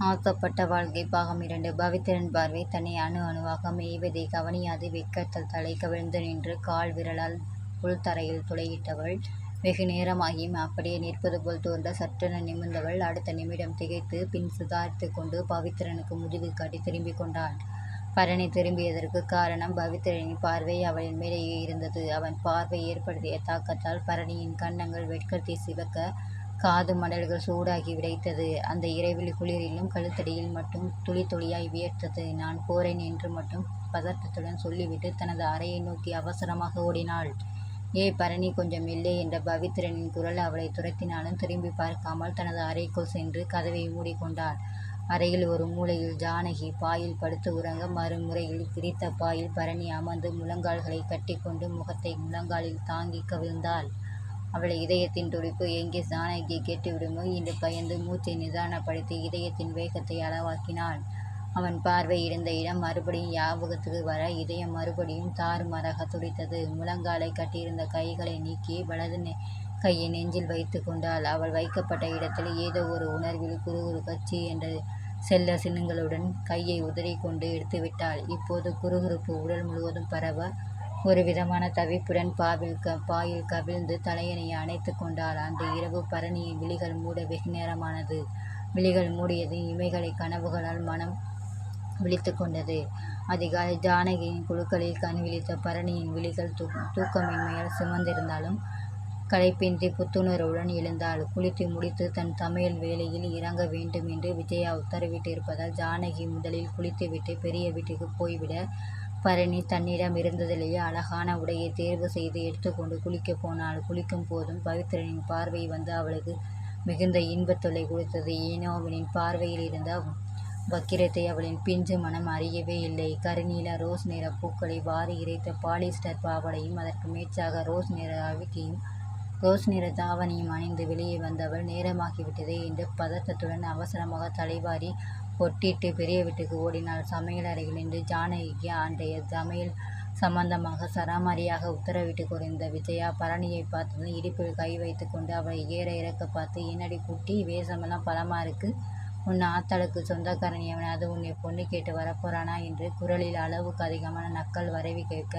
ஆக்கப்பட்ட வாழ்க்கை. பாகம் இரண்டு. பவித்திரன் பார்வை. தன்னை அணு அணுவாக மேய்வதை கவனியாது. வெட்கத்தால் தலை கவிழ்ந்து நின்று கால் விரலால் உள்தரையில் துளையிட்டவள். வெகு நேரமாகியும் அப்படியே நிற்பது போல் தோன்ற சற்றென நிமிர்ந்தவள். அடுத்த நிமிடம் திகைத்து பின் சுதாரித்து கொண்டு பவித்திரனுக்கு முதுகு காட்டி திரும்பிக் கொண்டாள். பரணி திரும்பியதற்கு காரணம் பவித்திரனின் பார்வை அவளின் மேலேயே இருந்தது. அவன் பார்வை ஏற்படுத்திய தாக்கத்தால் பரணியின் கன்னங்கள் வெட்கத்தை சிவக்க காது மடல்கள் சூடாகி விடைத்தது அந்த இரவில் குளிரிலும் கழுத்தடியில் மட்டும் துளி துளியாய் வியர்த்தது. நான் போறேன் என்று மட்டும் பதட்டத்துடன் சொல்லிவிட்டு தனது அறையை நோக்கி அவசரமாக ஓடினாள். ஏ பரணி கொஞ்சம் இல்லை என்ற பவித்திரனின் குரல் அவளை துரத்தினாலும் திரும்பி பார்க்காமல் தனது அறைக்குள் சென்று கதவை மூடிக்கொண்டாள். அறையில் ஒரு மூலையில் ஜானகி பாயில் படுத்து உறங்க மறுமுறையில் விரித்த பாயில் பரணி அமர்ந்து முழங்கால்களை கட்டிக்கொண்டு முகத்தை முழங்காலில் தாங்கி கவிழ்ந்தாள். அவளை இதயத்தின் துடிப்பு எங்கே ஜானகி கேட்டுவிடுமோ? என்று பயந்து மூச்சை நிதானப்படுத்தி இதயத்தின் வேகத்தை அளவாக்கினாள். அவன் பார்வை இருந்த இடம் மறுபடியும் ஞாபகத்துக்கு வர இதயம் மறுபடியும் தாறுமாறாக துடித்தது. முழங்காலை கட்டியிருந்த கைகளை நீக்கி வலது நெ கையை நெஞ்சில் வைத்து கொண்டாள். அவள் வைக்கப்பட்ட இடத்தில் ஏதோ ஒரு உணர்வில் குறுகுறு கச்சி என்ற செல்ல சின்னங்களுடன் கையை உதறிக்கொண்டு எடுத்துவிட்டாள். இப்போது குறுகுறுப்பு உடல் முழுவதும் பரவ ஒரு விதமான தவிப்புடன் பாவில் க பாயில் கவிழ்ந்து தலையணையை அணைத்து கொண்டாள் அந்த இரவு பரணியின் விழிகள் மூட வெகு நேரமானது. விழிகள் மூடியது இமைகளை கனவுகளால் மனம் விழித்து கொண்டது. அதிகாலை ஜானகியின் குழுக்களில் கண் விழித்த பரணியின் விழிகள் தூ தூக்கமின்மையால் சிமந்திருந்தாலும் களைப்பின்றி புத்துணர்வுடன் எழுந்தாள். குளித்து முடித்து தன் சமையல் வேலையில் இறங்க வேண்டும் என்று விஜயா உத்தரவிட்டிருப்பதால் ஜானகி முதலில் குளித்துவிட்டு பெரிய வீட்டுக்கு போய்விட பரணி தன்னிடம் இருந்ததிலேயே அழகான உடையை தேர்வு செய்து எடுத்துக்கொண்டு குளிக்கப் போனாள். குளிக்கும் போதும் பவித்ரனின் பார்வை வந்து அவளுக்கு மிகுந்த இன்பத் தொல்லை கொடுத்தது. ஏனோ அவனின் பார்வையில் இருந்த வக்கிரத்தை அவளின் பிஞ்சு மனம் அறியவே இல்லை. கருநீல ரோஸ் நிற பூக்களை வாரி இறைத்த பாலிஸ்டர் பாவடையும் அதற்கு மேற்சாக ரோஸ் நிற அழுக்கியும் ரோஸ் நிற தாவணியும் அணிந்து வெளியே வந்தவள் நேரமாகிவிட்டதே என்று பதட்டத்துடன் அவசரமாக தலைவாரி பொட்டிட்டு பெரிய வீட்டுக்கு ஓடினாள். சமையல் சமையலறையிலிருந்து ஜானகிக்கு அன்றைய சமையல் சம்பந்தமாக சராமாரியாக உத்தரவிட்டு குறைந்த விஜயா பரணியை பார்த்ததும் இடுப்பில் கை வைத்து கொண்டு அவளை ஏற இறக்க பார்த்து என்னடி குட்டி வேஷமெல்லாம் பலமாக இருக்கு? உன் ஆத்தாளுக்கு சொந்தக்காரன் எவனாவது உன்னை பொண்ணு கேட்டு வரப்போறானா? என்று குரலில் அளவுக்கு அதிகமான நக்கல் வரவி கேட்க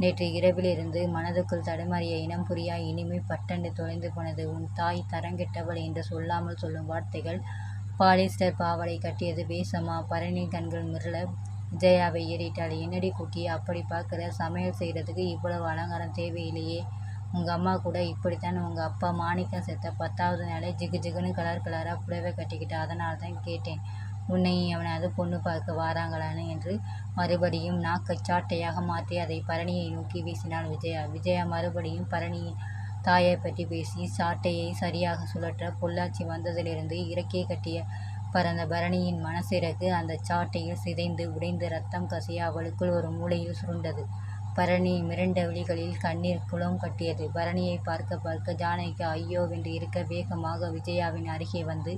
நேற்று இரவிலிருந்து மனதுக்குள் தடுமாறிய இனம் புரியா இனிமை பட்டண்டு தொலைந்து போனது உன் தாய் தரங்கெட்டவள் என்று சொல்லாமல் சொல்லும் வார்த்தைகள் பாலிஸ்டர் பாவாடை கட்டியது வேஷமா பரணி கண்கள் மிரள விஜயாவை ஏறிட்டாள். என்னடி குட்டி அப்படி பார்க்குற சமையல் செய்கிறதுக்கு இவ்வளவு அலங்காரம் தேவையில்லையே. உங்கள் அம்மா கூட இப்படித்தான் உங்கள் அப்பா மாணிக்கம் செத்த பத்தாவது நாளே ஜிகு ஜிகுன்னு கலர் கலராக புடவை கட்டிக்கிட்டு அதனால தான் கேட்டேன். உன்னையும் எவனாவது பொண்ணு பார்க்க வாராங்களான்னு என்று மறுபடியும் நாக்கை சாட்டையாக மாற்றி அதை பரணியை நோக்கி வீசினாள் விஜயா. விஜயா மறுபடியும் பரணியின் தாயை பற்றி பேசி சாட்டையை சரியாக சுழற்ற பொள்ளாச்சி வந்ததிலிருந்து இறக்கே கட்டிய பறந்த பரணியின் மனசிறகு அந்த சாட்டையில் சிதைந்து உடைந்து ரத்தம் கசிய அவளுக்குள் ஒரு மூலையில் சுருண்டது. பரணி மிரண்ட விழிகளில் கண்ணீர் குளம் கட்டியது. பரணியை பார்க்க பார்க்க ஜானகிக்கு ஐயோவென்று இருக்க வேகமாக விஜயாவின் அருகே வந்து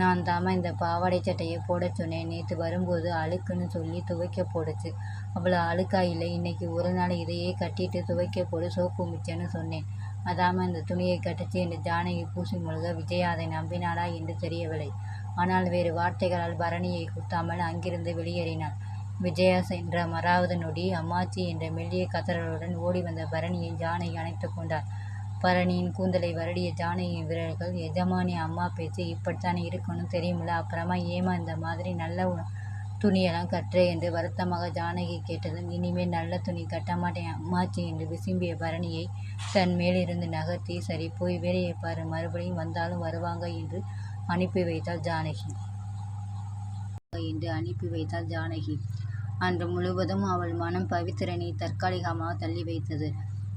நான் தாம இந்த பாவாடை சட்டையை போடச் சொன்னேன். நேற்று வரும்போது அழுக்குன்னு சொல்லி துவைக்க போடுச்சு. அவ்வளோ அழுக்கா இல்லை. இன்னைக்கு ஒரு நாள் இதையே கட்டிட்டு துவைக்க போடு. சோப்பு மிச்சன்னு சொன்னேன். அதாம இந்த துணியை கட்டிச்சு என்று ஜானகி பூசி முழுக விஜயா அதை நம்பினாளா என்று தெரியவில்லை. ஆனால் வேறு வார்த்தைகளால் பரணியை குத்தாமல் அங்கிருந்து வெளியேறினாள். விஜயா சென்ற மறாவது நொடி அம்மாச்சி என்ற மெல்லிய கதறலுடன் ஓடி வந்த பரணியை ஜானகி அணைத்து கொண்டார் பரணியின் கூந்தலை வருடிய ஜானகியின் விரல்கள் எஜமானி அம்மா பேச்சு இப்படித்தான் இருக்கணும் தெரியுமில்ல? அப்புறமா ஏமா இந்த மாதிரி நல்ல துணியெல்லாம் கட்டுற என்று வருத்தமாக ஜானகி கேட்டதும் இனிமேல் நல்ல துணி கட்ட மாட்டேன் அம்மாச்சி என்று விசும்பிய பரணியை தன் மேலிருந்து நகர்த்தி சரி போய் வேலையை பாரு மறுபடியும் வந்தாலும் வருவாங்க என்று அனுப்பி வைத்தாள் ஜானகி. என்று அனுப்பி வைத்தாள் ஜானகி. அன்று முழுவதும் அவள் மனம் பவித்திரனை தற்காலிகமாக தள்ளி வைத்தது.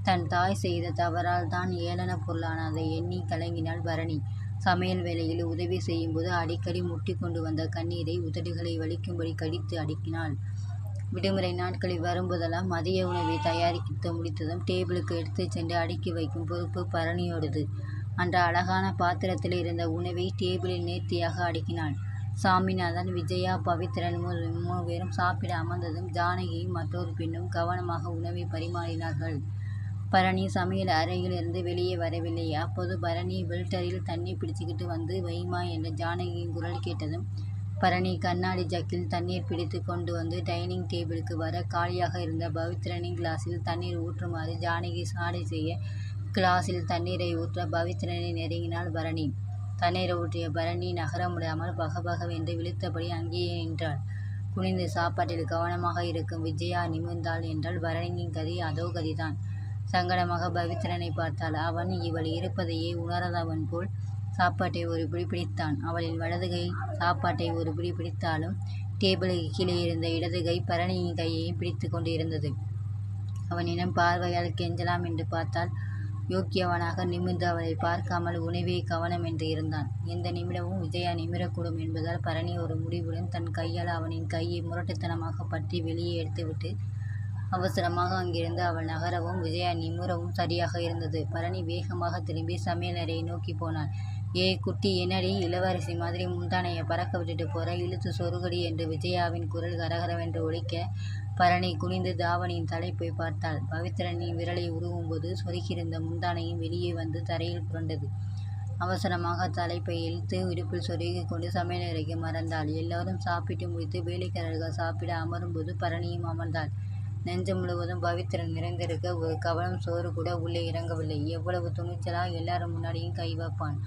தன் தாய் செய்த தவறால் தான் ஏளன பொருளானதை எண்ணி கலங்கினாள் பரணி. சமையல் வேலையில் உதவி செய்யும்போது அடிக்கடி முட்டி கொண்டு வந்த கண்ணீரை உதடுகளை வலிக்கும்படி கடித்து அடுக்கினாள். விடுமுறை நாட்களில் வரும்போதெல்லாம் மதிய உணவை தயாரித்து முடித்ததும் டேபிளுக்கு எடுத்துச் சென்று அடுக்கி வைக்கும் பொறுப்பு பரணியோடது. அன்ற அழகான பாத்திரத்தில் இருந்த உணவை டேபிளில் நேர்த்தியாக அடுக்கினாள். சாமிநாதன் விஜயா பவித்ரன் மூவேரும் சாப்பிட அமர்ந்ததும் ஜானகியும் மற்றொரு பெண்ணும் கவனமாக உணவை பரிமாறினார்கள். பரணி சமையல் அறையில் இருந்து வெளியே வரவில்லை. அப்போது பரணி வில்டரில் தண்ணி பிடிச்சுக்கிட்டு வந்து வைமா என்று ஜானகியின் குரல் கேட்டதும் பரணி கண்ணாடி ஜக்கில் தண்ணீர் பிடித்து கொண்டு வந்து டைனிங் டேபிளுக்கு வர காலியாக இருந்த பவித்ரனின் கிளாஸில் தண்ணீர் ஊற்றுமாறு ஜானகி சாடை செய்ய கிளாஸில் தண்ணீரை ஊற்ற பவித்ரனை நெருங்கினாள் பரணி. தண்ணீரை ஊற்றிய பரணி நகர முடியாமல் பகபகவென்று விழித்தபடி அங்கேயே நின்றாள். குனிந்து சாப்பாட்டில் கவனமாக இருக்கும் விஜயா நிமிர்ந்தாள் என்றால் பரணியின் கதி அதோ கதிதான். சங்கடமாக பவித்ரனை பார்த்தாள். அவன் இவள் இருப்பதையே உணராதவன் போல் சாப்பாட்டை ஒரு பிடி பிடித்தான். அவளின் வலது கை சாப்பாட்டை ஒரு பிடி பிடித்தாலும் டேபிளுக்கு கீழே இருந்த இடது கை பரணியின் கையையும் பிடித்து கொண்டு இருந்தது அவனிடம் பார்வையால் கெஞ்சலாம் என்று பார்த்தால் யோக்கியவனாக நிமிர்ந்து அவளை பார்க்காமல் உணவே கவனம் என்று இருந்தான். எந்த நிமிடமும் விஜயா நிமிரக்கூடும் என்பதால் பரணி ஒரு முடிவுடன் தன் கையால் அவனின் கையை முரட்டுத்தனமாக பற்றி வெளியே எடுத்துவிட்டு அவசரமாக அங்கிருந்து அவள் நகரவும் விஜயா நிமிரவும் சரியாக இருந்தது. பரணி வேகமாக திரும்பி சமையலறையை நோக்கி போனான் ஏய் குட்டி என்னடி? இளவரசி மாதிரி முந்தானையை பறக்க விட்டுட்டு போற? இழுத்து சொருகடி என்று விஜயாவின் குரல் கரகரவென்று ஒழிக்க பரணி குனிந்து தாவணியின் தலைப்பை பார்த்தாள். பவித்ரனின் விரலை உருவும்போது சொருகியிருந்த முந்தானையும் வெளியே வந்து தரையில் புரண்டது. அவசரமாக தலைப்பை இழுத்து இடுப்பில் சொருகி கொண்டு சமையலறைக்கு மறந்தாள். எல்லோரும் சாப்பிட்டு முடித்து வேலைக்காரர்கள் சாப்பிட அமரும்போது பரணியும் அமர்ந்தாள். நெஞ்சு முழுவதும் பவித்திரன் நிறைந்திருக்க ஒரு கவலம் சோறு கூட உள்ளே இறங்கவில்லை. எவ்வளவு துணிச்சலா எல்லாரும் முன்னாடியும் கை வைப்பான்.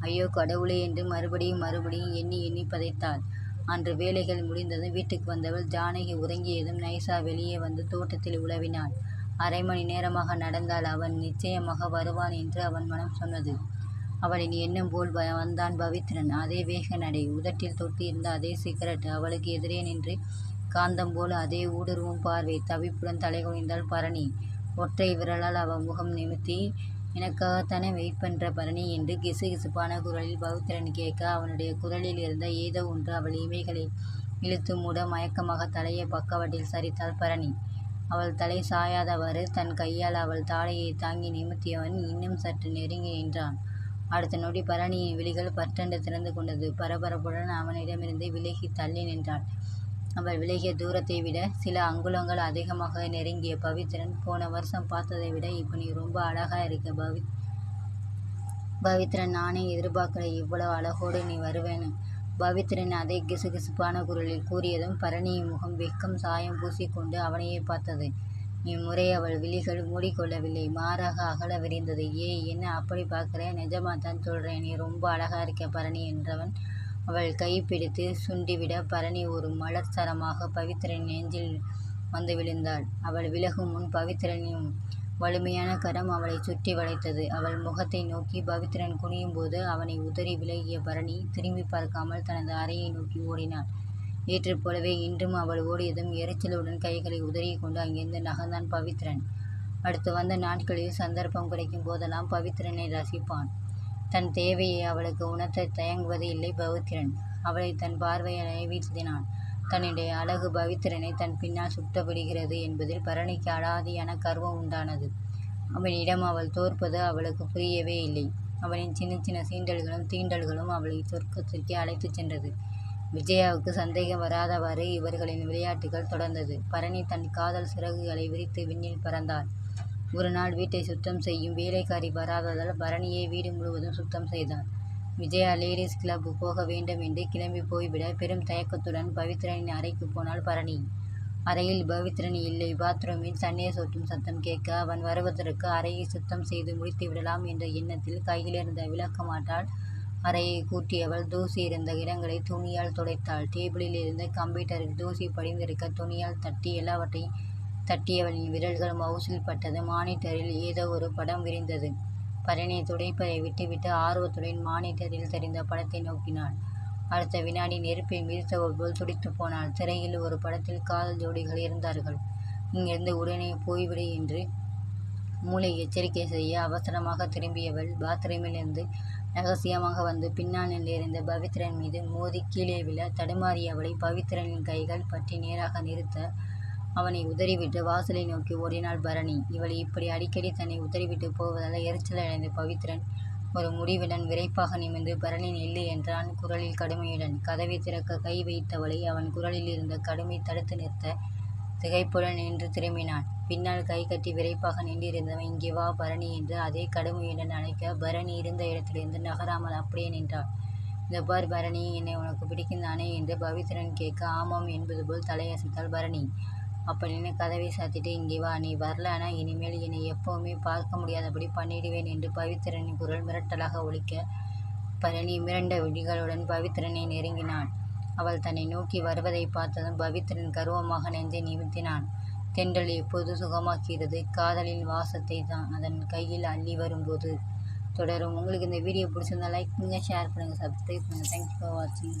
ஐயோ கடவுளே என்று மறுபடியும் மறுபடியும் எண்ணி எண்ணி பதைத்தாள். அன்று வேலைகள் முடிந்ததும் வீட்டுக்கு வந்தவள் ஜானகி உறங்கியதும் நைசா வெளியே வந்து தோட்டத்தில் உழவினாள். அரை மணி நேரமாக நடந்தால் அவன் நிச்சயமாக வருவான் என்று அவன் மனம் சொன்னது. அவளின் எண்ணம் போல் வந்தான் பவித்ரன் அதே வேக நடை உதட்டில் தொட்டியிருந்த அதே சிகரெட் அவளுக்கு எதிரே நின்று காந்தம் போல அதே ஊடுருவும் பார்வை. தவிப்புடன் தலைகுனிந்தாள் பரணி. ஒற்றை விரலால் அவள் முகம் நிமித்தி எனக்காகத்தானே வெயிட் பண்ணுற பரணி? என்று கிசுகிசுப்பான குரலில் பவித்திரன் கேட்க அவனுடைய குரலில் இருந்த ஏதோ ஒன்று அவள் இமைகளை இழுத்து மூட மயக்கமாக தலையை பக்கவட்டில் சரித்தாள் பரணி. அவள் தலை சாயாதவாறு தன் கையால் அவள் தாடையை தாங்கி நிமித்தியவன் இன்னும் சற்று நெருங்கி நின்றான். அடுத்த நொடி பரணியின் விழிகள் பற்றென்று திறந்து கொண்டது. பரபரப்புடன் அவனிடமிருந்து விலகி தள்ளி நின்றாள். அவள் விலகிய தூரத்தை விட சில அங்குலங்கள் அதிகமாக நெருங்கிய பவித்ரன் போன வருஷம் பார்த்ததை விட இப்போ நீ ரொம்ப அழகாக இருக்க பவி பவித்ரன். நானே எதிர்பார்க்கல இவ்வளவு அழகோடு நீ வருவேன்னு. பவித்ரன் அதே கிசுகிசுப்பான குரலில் கூறியதும் பரணியின் முகம் வெக்கம் சாயம் பூசிக்கொண்டு அவனையே பார்த்தது. இம்முறை அவள் விழிகள் மூடிக்கொள்ளவில்லை. மாறாக அகல விரிந்தது. ஏய் என்ன அப்படி பார்க்குற? நிஜமாக தான் சொல்கிறேன் நீ ரொம்ப அழகாக இருக்க பரணி என்றவன் அவள் கை பிடித்து சுண்டிவிட பரணி ஒரு மலர் சரமாக பவித்ரன் நெஞ்சில் வந்து விழுந்தாள். அவள் விலகும் முன் பவித்ரனின் வலிமையான கரம் அவளை சுற்றி வளைத்தது. அவள் முகத்தை நோக்கி பவித்ரன் குனியும் போது அவனை உதறி விலகிய பரணி திரும்பி பார்க்காமல் தனது அறையை நோக்கி ஓடினாள். நேற்று போலவே இன்றும் அவள் ஓடியதும் எரிச்சலுடன் கைகளை உதறி கொண்டு அங்கிருந்து நகர்ந்தான் பவித்ரன். அடுத்து வந்த நாட்களில் சந்தர்ப்பம் கிடைக்கும் போதெல்லாம் பவித்ரனை ரசிப்பான். தன் தேவையை அவளுக்கு உணர்த்த தயங்குவது இல்லை பவித்ரன். அவளை தன் பார்வையை வீழ்த்தினான் தன்னுடைய அழகு பவித்ரனை தன் பின்னால் சுட்ட விடுகிறது என்பதில் பரணிக்கு அடாதியான கர்வம் உண்டானது. அவனிடம் அவள் தோற்பது அவளுக்கு புரியவே இல்லை. அவனின் சின்ன சின்ன சீண்டல்களும் தீண்டல்களும் அவளை சொர்க்கத்திற்கே அழைத்துச் சென்றது. விஜயாவுக்கு சந்தேகம் வராதவாறு இவர்களின் விளையாட்டுகள் தொடர்ந்தது. பரணி தன் காதல் சிறகுகளை விரித்து விண்ணில் பறந்தாள். ஒரு நாள் வீட்டை சுத்தம் செய்யும் வேலைக்காரி வராததால் பரணியை வீடு முழுவதும் சுத்தம் செய்தான். விஜயா லேடிஸ் கிளப் போக வேண்டும் என்று கிளம்பி போய்விட பெரும் தயக்கத்துடன் பவித்ரனின் அறைக்கு போனாள் பரணி. அறையில் பவித்ரன் இல்லை. பாத்ரூமில் தண்ணீர் சொட்டும் சத்தம் கேட்க அவன் வருவதற்கு அறையை சுத்தம் செய்து முடித்து விடலாம் என்ற எண்ணத்தில் கையிலிருந்த விளக்க மாட்டால் அறையை கூட்டியவள் தூசி இருந்த இடங்களை துணியால் துடைத்தாள். டேபிளில் இருந்த கம்ப்யூட்டரில் தூசி படிந்திருக்க துணியால் தட்டி எல்லாவற்றையும் தட்டியவளின் விரல்கள் மவுசில் பட்டது. மானிட்டரில் ஏதோ ஒரு படம் விரிந்தது. பரணி துடைப்பதை விட்டுவிட்டு ஆர்வத்துடன் மானிட்டரில் தெரிந்த படத்தை நோக்கினாள். அடுத்த வினாடி நெருப்பை மிதித்தவள் போல் துடித்து போனாள். திரையில் ஒரு படத்தில் காதல் ஜோடிகள் இருந்தார்கள். இங்கிருந்து உடனே போய்விடு என்று மூளை எச்சரிக்கை செய்ய அவசரமாக திரும்பியவள் பாத்ரூமில் இருந்து ரகசியமாக வந்து பின்னாளில் இருந்த பவித்ரன் மீது மோதி கீழே விழ தடுமாறியவளை பவித்ரனின் கைகள் பற்றி நேராக நிறுத்த அவனை உதறிவிட்டு வாசலை நோக்கி ஓடினாள் பரணி. இவள் இப்படி அடிக்கடி தன்னை உதறிவிட்டு போவதால் எரிச்சல் அடைந்த பவித்ரன் ஒரு முடிவுடன் விரைப்பாக நிமிந்து பரணி இல்லை என்றான் குரலில் கடுமையுடன். கதவை திறக்க கை வைத்தவளை அவன் குரலில் இருந்த கடுமை தடுத்து நிறுத்த திகைப்புடன் நின்று திரும்பினான். பின்னால் கை கட்டி விரைப்பாக நின்றிருந்தவன் இங்கே வா பரணி என்று அதே கடுமையுடன் அழைக்க பரணி இருந்த இடத்திலிருந்து நகராமல் அப்படியே நின்றாள். இந்த பார் பரணி என்னை உனக்கு பிடிக்கும் தானே என்று பவித்ரன் கேட்க ஆமாம் என்பது போல் தலையசைத்தாள் பரணி. அப்படின்னு கதவை சாத்திட்டு இங்கே வா நீ வரலனா இனிமேல் என்னை எப்போவுமே பார்க்க முடியாதபடி பண்ணிடுவேன் என்று பவித்திரனின் குரல் மிரட்டலாக ஒழிக்க பரணி மிரண்ட விழிகளுடன் பவித்திரனை நெருங்கினான். அவள் தன்னை நோக்கி வருவதை பார்த்ததும் பவித்திரன் கர்வமாக நெஞ்சை நிமித்தினான் தென்றல் எப்போது சுகமாக்கிறது? காதலின் வாசத்தை தான் அதன் கையில் அள்ளி வரும்போது. தொடரும். உங்களுக்கு இந்த வீடியோ பிடிச்சிருந்தா லைக் பண்ணுங்கள் ஷேர் பண்ணுங்கள் சப்ஸ்கிரைப் பண்ணுங்கள் தேங்க்ஸ் ஃபார் வாட்சிங்